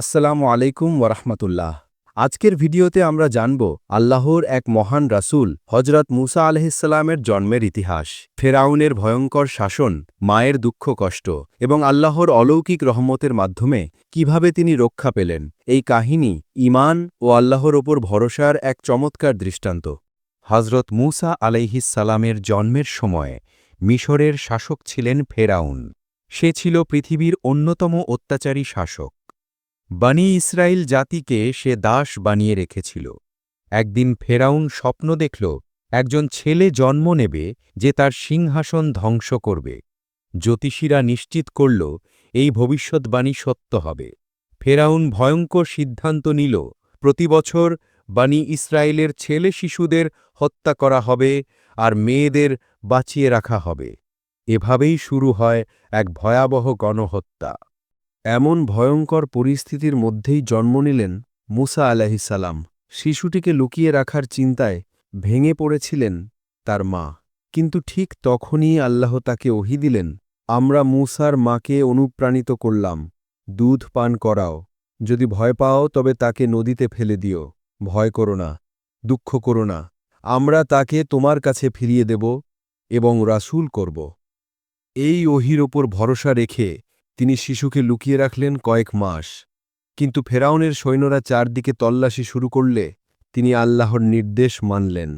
আসসালামু আলাইকুম ওরহমতুল্লাহ আজকের ভিডিওতে আমরা জানব আল্লাহর এক মহান রাসূল হজরত মুসা আলহিসাল্লামের জন্মের ইতিহাস, ফেরাউনের ভয়ঙ্কর শাসন, মায়ের দুঃখ কষ্ট এবং আল্লাহর অলৌকিক রহমতের মাধ্যমে কীভাবে তিনি রক্ষা পেলেন। এই কাহিনী ইমান ও আল্লাহর ওপর ভরসার এক চমৎকার দৃষ্টান্ত। হজরত মুসা আলাইহিসালামের জন্মের সময় মিশরের শাসক ছিলেন ফেরাউন। সে ছিল পৃথিবীর অন্যতম অত্যাচারী শাসক। বানি ইসরায়েল জাতিকে সে দাস বানিয়ে রেখেছিল। একদিন ফেরাউন স্বপ্ন দেখল, একজন ছেলে জন্ম নেবে যে তার সিংহাসন ধ্বংস করবে। জ্যোতিষীরা নিশ্চিত করল, এই ভবিষ্যৎবাণী সত্য হবে। ফেরাউন ভয়ঙ্কর সিদ্ধান্ত নিল প্রতিবছর বানি ইসরায়েলের ছেলে শিশুদের হত্যা করা হবে আর মেয়েদের বাঁচিয়ে রাখা হবে। এভাবেই শুরু হয় এক ভয়াবহ গণহত্যা। এমন ভয়ঙ্কর পরিস্থিতির মধ্যেই জন্ম নিলেন মুসা আলাহিসাল্লাম শিশুটিকে লুকিয়ে রাখার চিন্তায় ভেঙে পড়েছিলেন তার মা। কিন্তু ঠিক তখনই আল্লাহ তাকে ওহি দিলেন, আমরা মুসার মাকে অনুপ্রাণিত করলাম। দুধ পান করাও। যদি ভয় পাও তবে তাকে নদীতে ফেলে দিও। ভয় করো না, দুঃখ করো না। আমরা তাকে তোমার কাছে ফিরিয়ে দেব এবং রাসূল করব। এই ওহির ওপর ভরসা রেখে তিনি শিশুকে লুকিয়ে রাখলেন কয়েক মাস। কিন্তু ফেরাউনের সৈন্যরা চারদিকে তল্লাশি শুরু করলে তিনি আল্লাহর নির্দেশ মানলেন।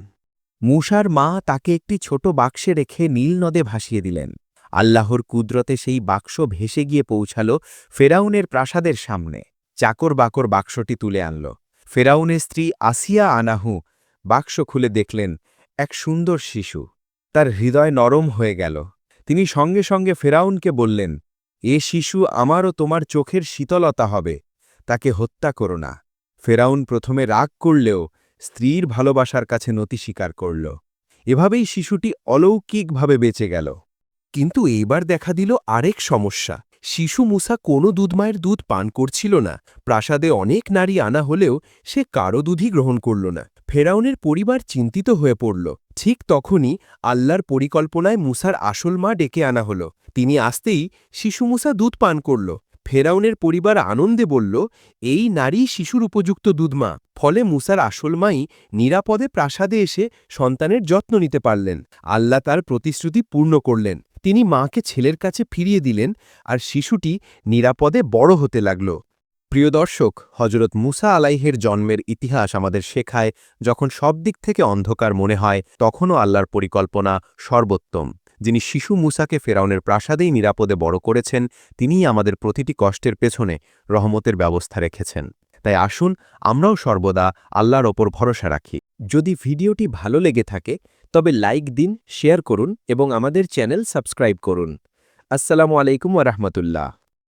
মূসার মা তাকে একটি ছোট বাক্সে রেখে নীল নদে ভাসিয়ে দিলেন। আল্লাহর কুদরতে সেই বাক্স ভেসে গিয়ে পৌঁছাল ফেরাউনের প্রাসাদের সামনে। চাকর বাকর বাক্সটি তুলে আনল। ফেরাউনের স্ত্রী আসিয়া আনাহু বাক্স খুলে দেখলেন, এক সুন্দর শিশু। তার হৃদয় নরম হয়ে গেল। তিনি সঙ্গে সঙ্গে ফেরাউনকে বললেন এ শিশু আমারও তোমার চোখের শীতলতা হবে, তাকে হত্যা করো না। ফেরাউন প্রথমে রাগ করলেও স্ত্রীর ভালোবাসার কাছে নতি স্বীকার করল। এভাবেই শিশুটি অলৌকিকভাবে বেঁচে গেল। কিন্তু এইবার দেখা দিল আরেক সমস্যা। শিশু মুসা কোনো দুধমায়ের দুধ পান করছিল না। প্রাসাদে অনেক নারী আনা হলেও সে কারও দুধই গ্রহণ করল না। ফেরাউনের পরিবার চিন্তিত হয়ে পড়ল। ঠিক তখনই আল্লাহর পরিকল্পনায় মুসার আসল মা ডেকে আনা হল। তিনি আসতেই শিশু মুসা দুধ পান করল। ফেরাউনের পরিবার আনন্দে বলল, এই নারী শিশুর উপযুক্ত দুধমা ফলে মুসার আসল মাই নিরাপদে প্রাসাদে এসে সন্তানের যত্ন নিতে পারলেন। আল্লাহ তার প্রতিশ্রুতি পূর্ণ করলেন। তিনি মাকে ছেলের কাছে ফিরিয়ে দিলেন আর শিশুটি নিরাপদে বড় হতে লাগল। প্রিয় দর্শক হজরত মুসা আলাইহের জন্মের ইতিহাস আমাদের শেখায়, যখন সব দিক থেকে অন্ধকার মনে হয়, তখনও আল্লাহর পরিকল্পনা সর্বোত্তম। যিনি শিশু মুসাকে ফেরাউনের প্রাসাদেই নিরাপদে বড় করেছেন, তিনিই আমাদের প্রতিটি কষ্টের পেছনে রহমতের ব্যবস্থা রেখেছেন। তাই আসুন, আমরাও সর্বদা আল্লাহর ওপর ভরসা রাখি। যদি ভিডিওটি ভালো লেগে থাকে, তবে লাইক দিন, শেয়ার করুন এবং আমাদের চ্যানেল সাবস্ক্রাইব করুন। আসসালামু আলাইকুম ওরহমতুল্লাহ